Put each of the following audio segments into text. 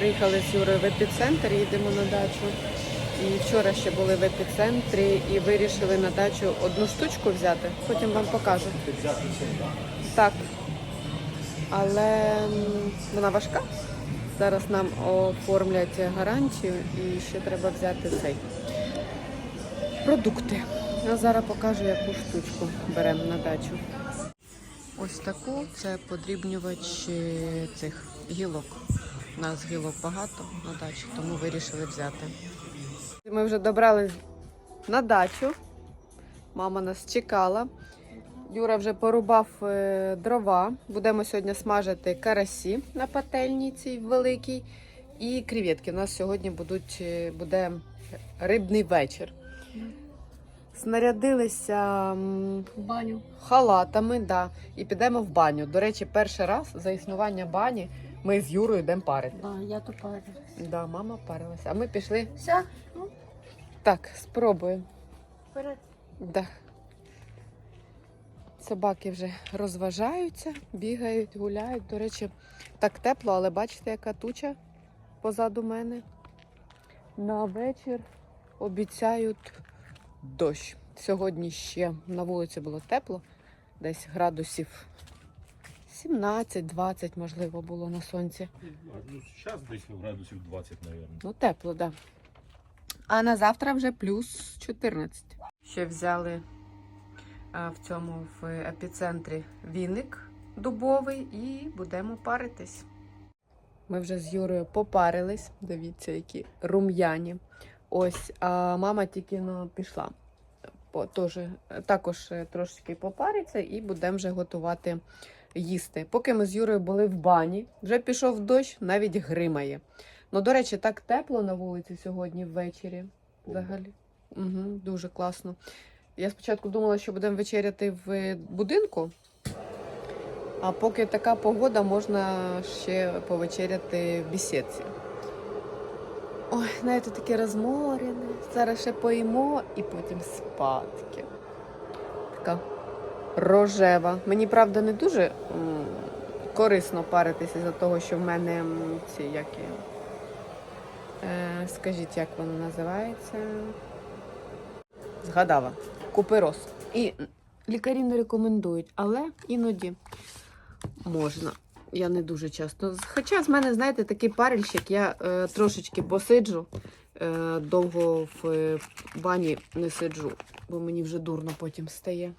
Приїхали з Юрою в епіцентр, їдемо на дачу. І вчора ще були в епіцентрі і вирішили на дачу одну штучку взяти. Потім вам покажу. Так. Але вона важка. Зараз нам оформлять гарантію і ще треба взяти цей продукти. Я зараз покажу, яку штучку беремо на дачу. Ось таку це подрібнювач е, цих гілок. У нас гілок багато на дачі, тому вирішили взяти. Ми вже добрались на дачу. Мама нас чекала. Юра вже порубав е, дрова. Будемо сьогодні смажити карасі на пательні цій великій. І креветки. У нас сьогодні будуть, е, буде рибний вечір. Снарядилися В баню. халатами, да, і підемо в баню. До речі, перший раз за існування бані ми з Юрою йдемо парити. Да, я то парилась. Да, мама парилася. А ми пішли. Все, ну, Так, спробуємо. вперед. Да. Собаки вже розважаються, бігають, гуляють. До речі, так тепло, але бачите, яка туча позаду мене. На вечір обіцяють дощ. Сьогодні ще на вулиці було тепло, десь градусів 17-20, можливо, було на сонці. Ну, зараз десь градусів 20, мабуть. Ну, тепло, так. Да. А на завтра вже плюс 14. Ще взяли а, в цьому в епіцентрі віник дубовий і будемо паритись. Ми вже з Юрою попарились. Дивіться, які рум'яні. Ось, а мама тільки ну, пішла. По, тож, також е, трошечки попариться і будемо вже готувати їсти. Поки ми з Юрою були в бані, вже пішов дощ, навіть гримає. Ну, до речі, так тепло на вулиці сьогодні ввечері. Взагалі. Угу, дуже класно. Я спочатку думала, що будемо вечеряти в будинку, а поки така погода, можна ще повечеряти в бісідці. Ой, знаєте, таке розморене. Зараз ще поїмо і потім спадки. Така рожева. Мені, правда, не дуже корисно паритися за того, що в мене ці які. Е, скажіть, як воно називається? Згадала. Купероз. І лікарі не рекомендують, але іноді можна. Я не дуже часто. Хоча з мене, знаєте, такий парильщик, я е, трошечки посиджу, е, довго в е, бані не сиджу, бо мені вже дурно потім стає.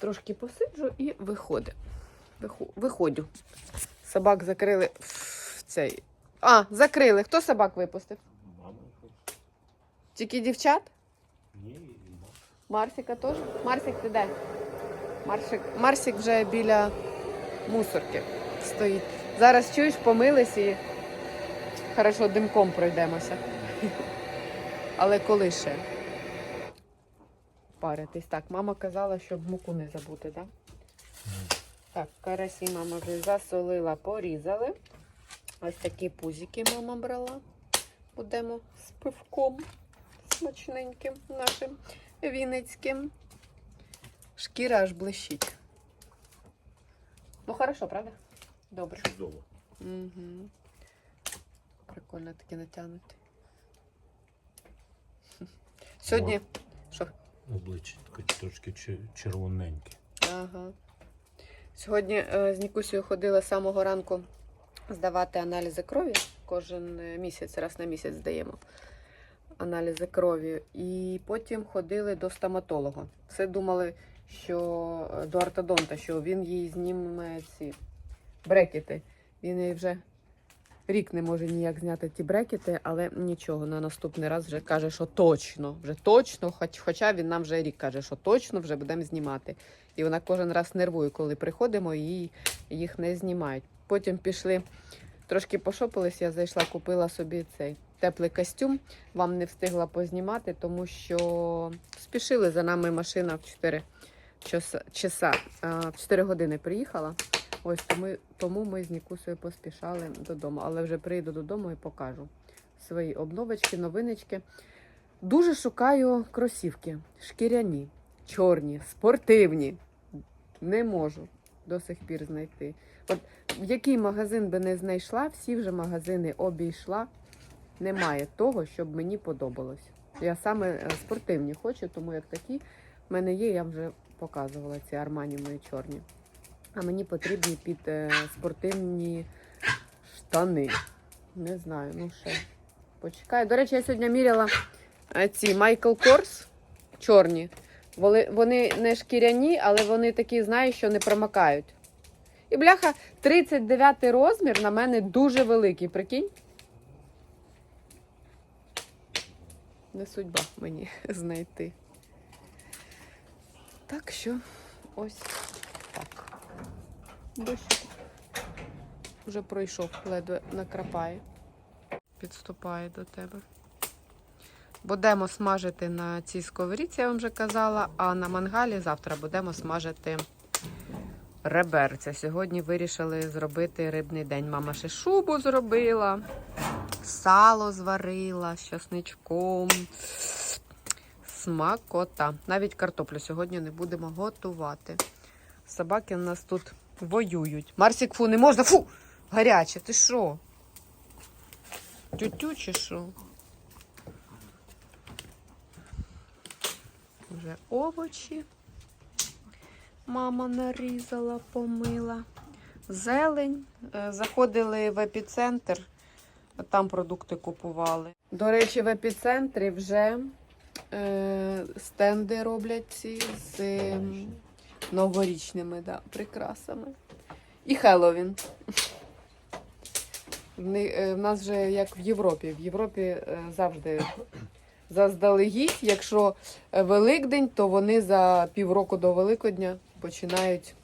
Трошки посиджу і виходить. Виходжу. Собак закрили в цей. А, закрили. Хто собак випустив? Мама. Тільки дівчат? Ні. Марсіка теж? Марсик, ти де? Марсик, Марсик вже біля мусорки стоїть. Зараз чуєш, помились і хорошо димком пройдемося. Але коли ще? Паритись. Так, мама казала, щоб муку не забути, так? Так, карасі мама вже засолила, порізали. Ось такі пузики мама брала. Будемо з пивком смачненьким нашим вінницьким. Шкіра аж блищить. Ну, хорошо, правда? Добре. Чудово. Угу. Прикольно таке натягнути. Сьогодні. Обличчя трошки чер- червоненьке. Ага. Сьогодні е, з Нікусією ходила з самого ранку здавати аналізи крові. Кожен е, місяць, раз на місяць здаємо аналізи крові. І потім ходили до стоматолога. Все думали, що е, до ортодонта, що він їй зніме ці брекети. Він їй вже рік не може ніяк зняти ті брекети, але нічого, на наступний раз вже каже, що точно, вже точно, хоч, хоча він нам вже рік каже, що точно вже будемо знімати. І вона кожен раз нервує, коли приходимо, і їх не знімають. Потім пішли, трошки пошопились, я зайшла, купила собі цей теплий костюм. Вам не встигла познімати, тому що спішили за нами машина в 4 часа, часа, в 4 години приїхала. Ось тому, тому ми з Нікусою поспішали додому. Але вже прийду додому і покажу свої обновочки, новиночки. Дуже шукаю кросівки. Шкіряні, чорні, спортивні. Не можу до сих пір знайти. От який магазин би не знайшла, всі вже магазини обійшла. Немає того, щоб мені подобалось. Я саме е, спортивні хочу, тому як такі в мене є, я вже показувала ці армані мої чорні. А мені потрібні під е, спортивні штани. Не знаю, ну ще. Почекаю. До речі, я сьогодні міряла е, ці Michael Kors чорні. Вони, не шкіряні, але вони такі, знаєш, що не промокають. І бляха, 39 розмір на мене дуже великий, прикинь. Не судьба мені знайти. Так що ось. Дощ вже пройшов, ледве накрапає. Підступає до тебе. Будемо смажити на цій сковорідці, я вам вже казала, а на мангалі завтра будемо смажити реберця. Сьогодні вирішили зробити рибний день. Мама ще шубу зробила, сало зварила з часничком. Смакота. Навіть картоплю сьогодні не будемо готувати. Собаки у нас тут воюють. Марсік, фу, не можна, фу! Гаряче, ти що? Тютю чи що? Вже овочі. Мама нарізала, помила. Зелень. Е, Заходили в епіцентр, там продукти купували. До речі, в епіцентрі вже е, стенди роблять ці з е, новорічними да, прикрасами. І Хеллоуін. В е, нас вже як в Європі. В Європі е, завжди заздалегідь. Якщо е, Великдень, то вони за півроку до Великодня починають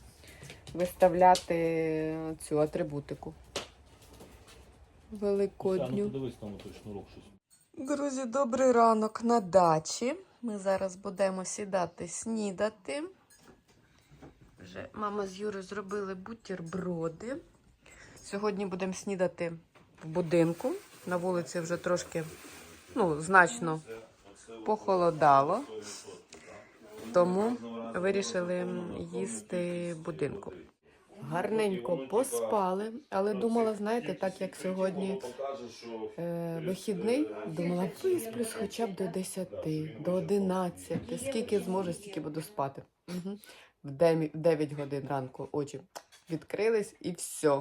виставляти цю атрибутику. Великодню. Друзі, добрий ранок на дачі. Ми зараз будемо сідати снідати. Вже мама з Юрою зробили бутерброди. Сьогодні будемо снідати в будинку. На вулиці вже трошки, ну, значно похолодало. Тому вирішили їсти будинку. Гарненько поспали, але думала, знаєте, так як сьогодні е, вихідний, думала, висплюсь хоча б до 10, до 11. Скільки зможу, стільки буду спати. Угу. В 9 годин ранку очі відкрились і все.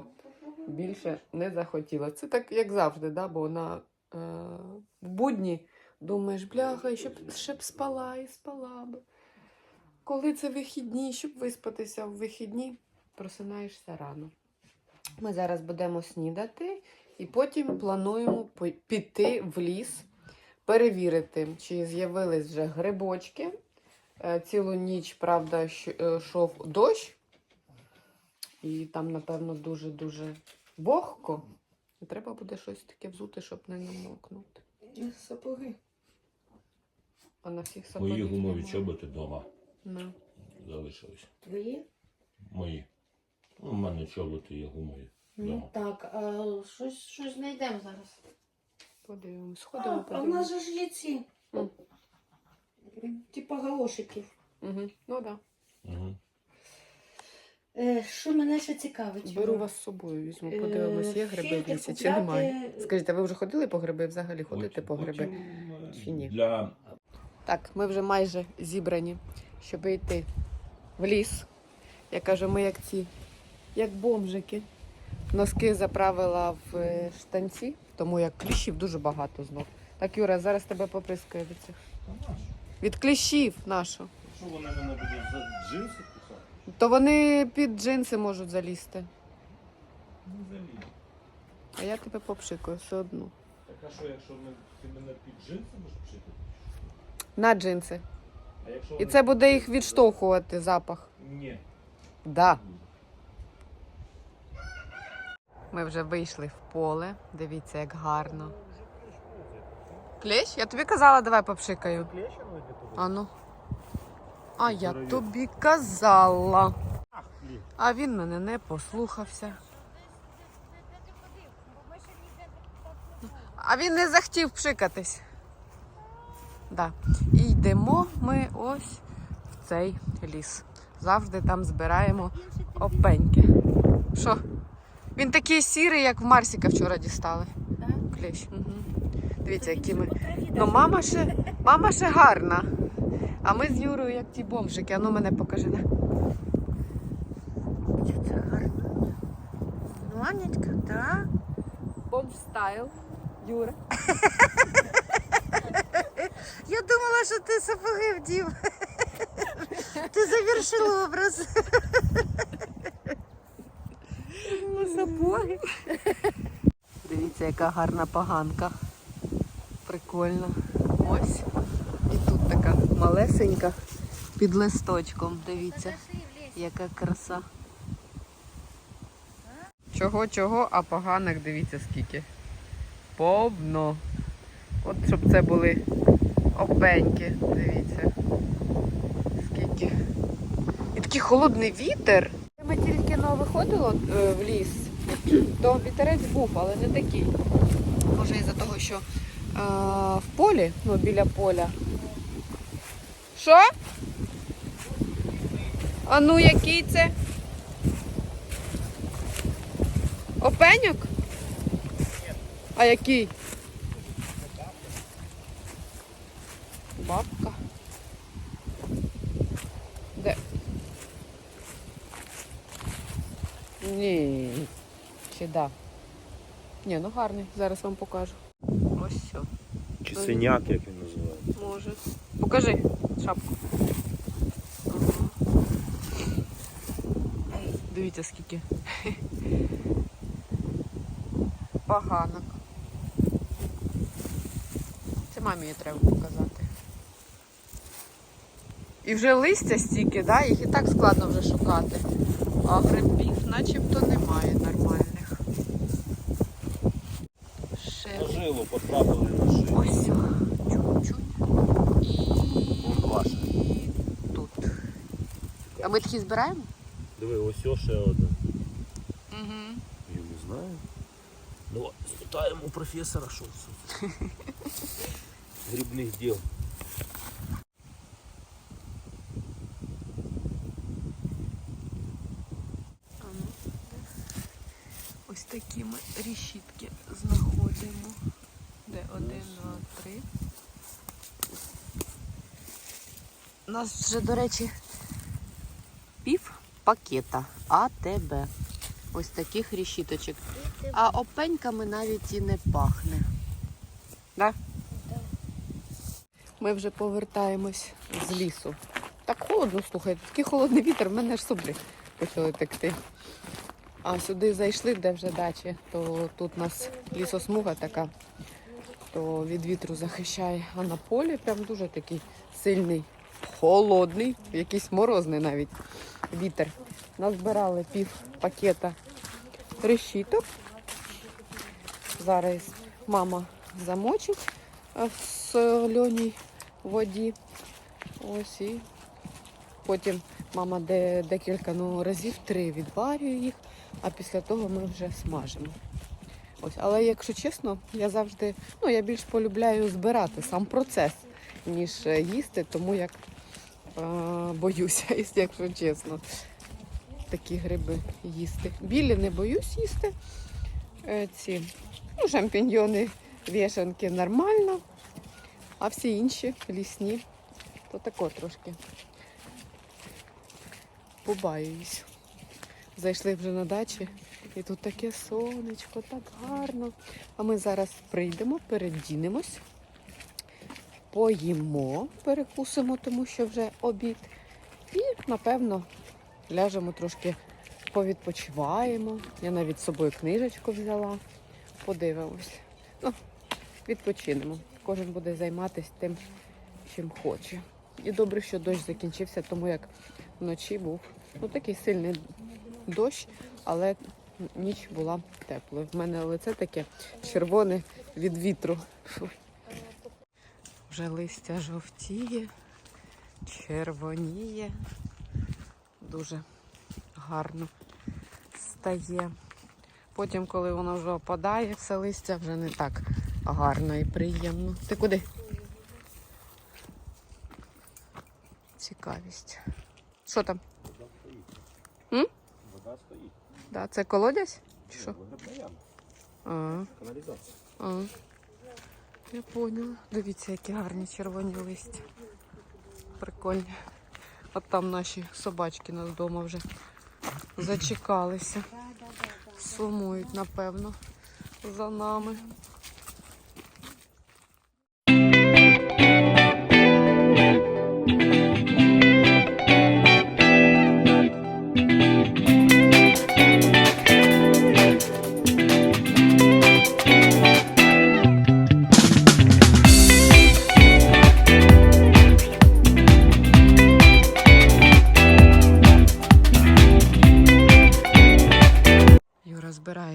Більше не захотіла. Це так, як завжди, да? бо на е, в будні думаєш, бляха, щоб ще б спала і спала б. Коли це вихідні, щоб виспатися в вихідні, просинаєшся рано. Ми зараз будемо снідати і потім плануємо піти в ліс, перевірити, чи з'явились вже грибочки. Е, Цілу ніч, правда, е, йшов дощ, і там, напевно, дуже-дуже вогко. І треба буде щось таке взути, щоб не намокнути. Сапоги. А на всіх Мої гумові немає. чоботи вдома Ну. залишились. Твої? Мої. Ну, У мене чоботи є гумові. Ну. Так, а щось, щось знайдемо зараз. Подивимось, А, сходимо, а в подивимось. нас же ж є ці. Типа галошиків. Угу. Ну. Да. Угу. Е, що мене ще цікавить? Беру вас з собою, візьму, Е, подивимось, є гриби в лісі чи немає. Скажіть, а ви вже ходили по гриби? Взагалі ходите по гриби? Чи ні? Для Так, ми вже майже зібрані, щоб йти в ліс. Я кажу, ми як ці, як бомжики. Носки заправила в е, штанці, тому як кліщів дуже багато знов. Так, Юра, зараз тебе поприскаю від цих. Від кліщів нашу. Що вони мене будуть за джинси писати? То вони під джинси можуть залізти. Ну, взагалі. А я тебе попшикаю все одно. Так а що, якщо ми, ти мене під джинси можеш пшити? На джинси. А якщо І вони- це буде їх відштовхувати запах. Ні. Да. Ми вже вийшли в поле. Дивіться, як гарно. Клещ? Я тобі казала, давай попшикаю. А ну. А я тобі казала. А він мене не послухався. А він не захотів пшикатись. Да. І йдемо ми ось в цей ліс. Завжди там збираємо опеньки. Що? Він такий сірий, як в Марсіка вчора дістали. Так? Клещ. Угу. Дивіться, які ми. Ну, мама ще, мама ще гарна. А ми з Юрою, як ті бомжики. А ну мене покажи. це гарно? Ну, Анечка, так. Бомж стайл. Юра. Я думала, що ти сапоги вдів. Ти завершила образ. Сапоги. Дивіться, яка гарна поганка. Прикольно. Ось. І тут така малесенька під листочком. Дивіться, яка краса. Чого, чого, а поганок дивіться скільки. Повно. От щоб це були опеньки. Дивіться. Скільки. І такий холодний вітер. Ми тільки но виходило е, в ліс, то вітерець був, але не такий. Може із-за того, що е, в полі, ну біля поля. Що? А ну який це? Опеньок? А який? Бабка. Де? Ні. Чи да? Ні, ну гарний. Зараз вам покажу. Чи синяк, як він називається. Може. Покажи шапку. Дивіться скільки. Поганок. Це мамі її треба показати. І вже листя стільки, да? їх і так складно вже шукати. А грибів начебто немає нормальних. Ще На жилу потрапили на шию. ось чуть-чуть. І Ваше. тут. А ми такі збираємо? Диви, ось ще один. Угу. Я не знаю. Ну, спитаємо у професора, що це. Грибних діл. Ось такі ми рішітки знаходимо. Де один, два, три. У нас вже, до речі, пакета АТБ. Ось таких рішіточок. А опеньками навіть і не пахне. Да? Ми вже повертаємось з лісу. Так холодно, слухайте, такий холодний вітер, в мене аж соплі почали текти. А сюди зайшли, де вже дачі, то тут у нас лісосмуга така, то від вітру захищає. А на полі прям дуже такий сильний, холодний, якийсь морозний навіть вітер. Назбирали пів пакета решіток. Зараз мама замочить е, в соленій воді. Ось і потім мама декілька ну, разів три відварює їх, а після того ми вже смажимо. Ось, але якщо чесно, я завжди, ну я більш полюбляю збирати сам процес, ніж е, їсти, тому як е, боюся, якщо чесно, такі гриби їсти. Білі не боюсь їсти. Е, ці ну, шампіньйони, вішанки нормально, а всі інші лісні, то тако трошки побаююсь. Зайшли вже на дачі, і тут таке сонечко, так гарно. А ми зараз прийдемо, передінемось, поїмо, перекусимо, тому що вже обід. І, напевно, ляжемо трошки повідпочиваємо. Я навіть з собою книжечку взяла. Подивимось. Ну, відпочинемо. Кожен буде займатися тим, чим хоче. І добре, що дощ закінчився, тому як вночі був ну, такий сильний дощ, але ніч була теплою. В мене лице таке червоне від вітру. Вже листя жовтіє, червоніє. Дуже гарно стає. Потім, коли воно вже опадає, все листя вже не так гарно і приємно. Ти куди? Цікавість. Що там? Вода стоїть. М? Вода стоїть. Да, це колодязь? Чи що? Яма. А, Каналізація. а. Я поняла. Дивіться, які гарні червоні листя. Прикольні. От там наші собачки нас вдома вже зачекалися. Сумують, напевно, за нами.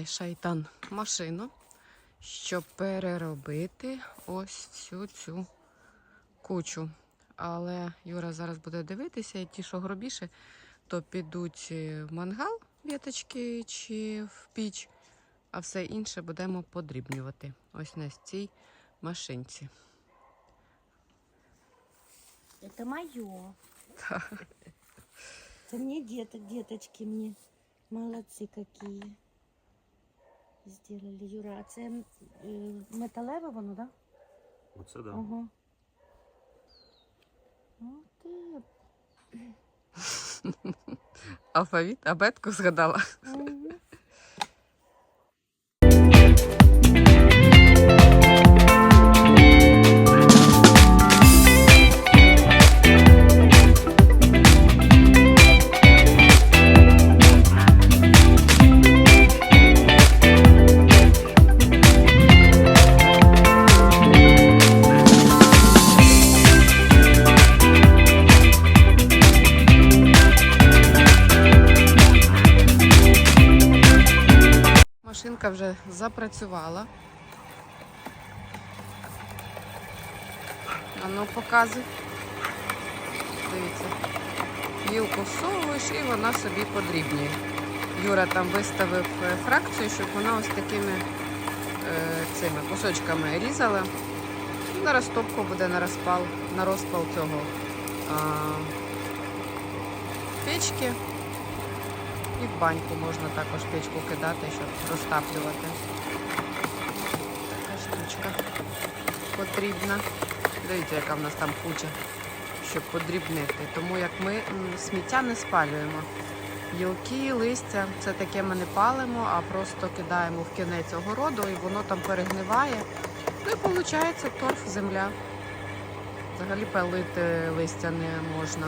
Юра збирає шайтан машину, щоб переробити ось всю цю кучу. Але Юра зараз буде дивитися, і ті, що грубіше, то підуть е, в мангал віточки чи в піч, а все інше будемо подрібнювати. Ось на цій машинці. Это мое. Это мне деток, деточки мне. Молодцы какие. Сделали, Юра. А це е, металеве воно, да? Оце да. Ага. Ну, ти. Алфавіт, абетку згадала. Мгм. Машинка вже запрацювала. А ну показуй. Дивіться. Гілку всовуєш і вона собі подрібнює. Юра там виставив е, фракцію, щоб вона ось такими е, цими кусочками різала. На розтопку буде на розпал, на розпал цього а, печки. І в баньку можна також печку кидати, щоб розтаплювати. Така штучка потрібна. Дивіться, яка в нас там куча, щоб подрібнити. Тому як ми сміття не спалюємо. Гілки, листя це таке ми не палимо, а просто кидаємо в кінець огороду і воно там перегниває. Ну і виходить торф, земля. Взагалі палити листя не можна.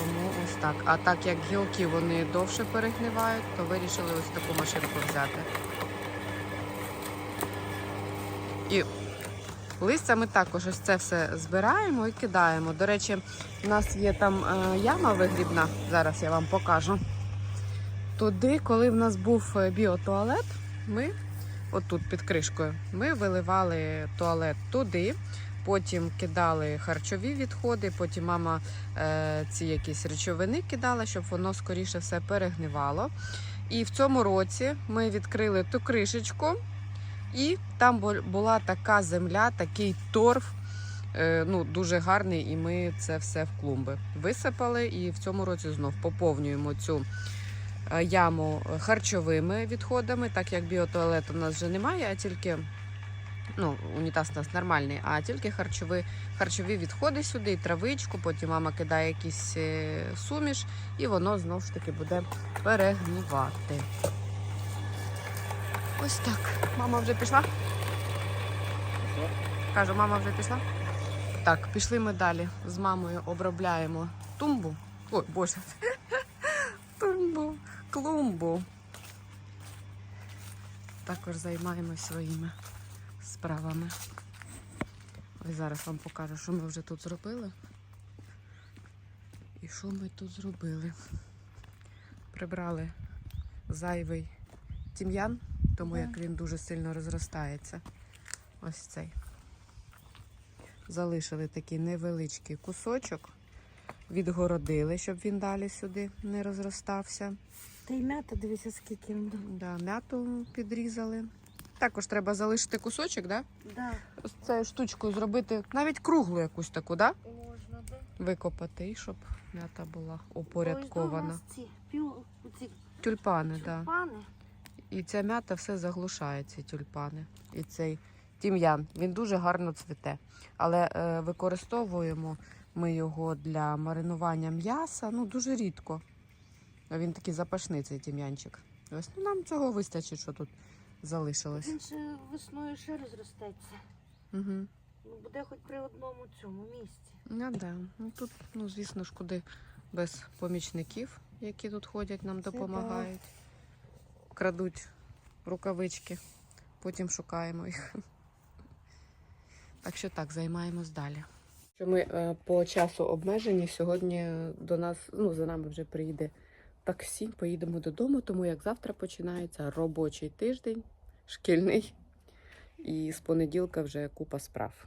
Тому ось так. А так як гілки вони довше перегнивають, то вирішили ось таку машинку взяти. І листя ми також ось це все збираємо і кидаємо. До речі, у нас є там е, яма вигрібна, зараз я вам покажу. Туди, коли в нас був е, біотуалет, ми отут під кришкою, ми виливали туалет туди. Потім кидали харчові відходи, потім мама е, ці якісь речовини кидала, щоб воно скоріше все перегнивало. І в цьому році ми відкрили ту кришечку, і там була така земля, такий торф. е, Ну, дуже гарний, і ми це все в клумби висипали. І в цьому році знов поповнюємо цю е, яму харчовими відходами, так як біотуалету в нас вже немає, а тільки ну, унітаз у нас нормальний, а тільки харчові, харчові відходи сюди, травичку, потім мама кидає якийсь е, суміш, і воно знову ж таки буде перегнівати. Ось так. Мама вже пішла? Кажу, мама вже пішла? Так, пішли ми далі. З мамою обробляємо тумбу. Ой, боже. Тумбу, клумбу. Також займаємось своїми справами. Ось зараз вам покажу, що ми вже тут зробили. І що ми тут зробили? Прибрали зайвий тім'ян, тому Да. як він дуже сильно розростається. Ось цей. Залишили такий невеличкий кусочок, відгородили, щоб він далі сюди не розростався. Та й м'ята, дивися, скільки. Да, м'яту підрізали. Також треба залишити кусочок, да? Да. Ось цією штучкою зробити навіть круглу якусь таку, да? Можна, да. Викопати, і щоб м'ята була Ось, да, у упорядкована. нас ці, Тюльпани, так. Да. І ця м'ята все заглушає, ці тюльпани. І цей тім'ян. Він дуже гарно цвіте. Але е, використовуємо ми його для маринування м'яса ну, дуже рідко. Він такий запашний, цей тім'янчик. Ось ну, нам цього вистачить, що тут залишилось. Він ще весною ще розростеться. Угу. Ну, буде хоч при одному цьому місці. Ну, да. ну тут, ну, звісно ж, куди без помічників, які тут ходять, нам Це допомагають. Крадуть рукавички, потім шукаємо їх. Так що так, займаємось далі. Що ми е, по часу обмежені, сьогодні до нас, ну, за нами вже приїде таксі, поїдемо додому, тому як завтра починається робочий тиждень, шкільний, і з понеділка вже купа справ.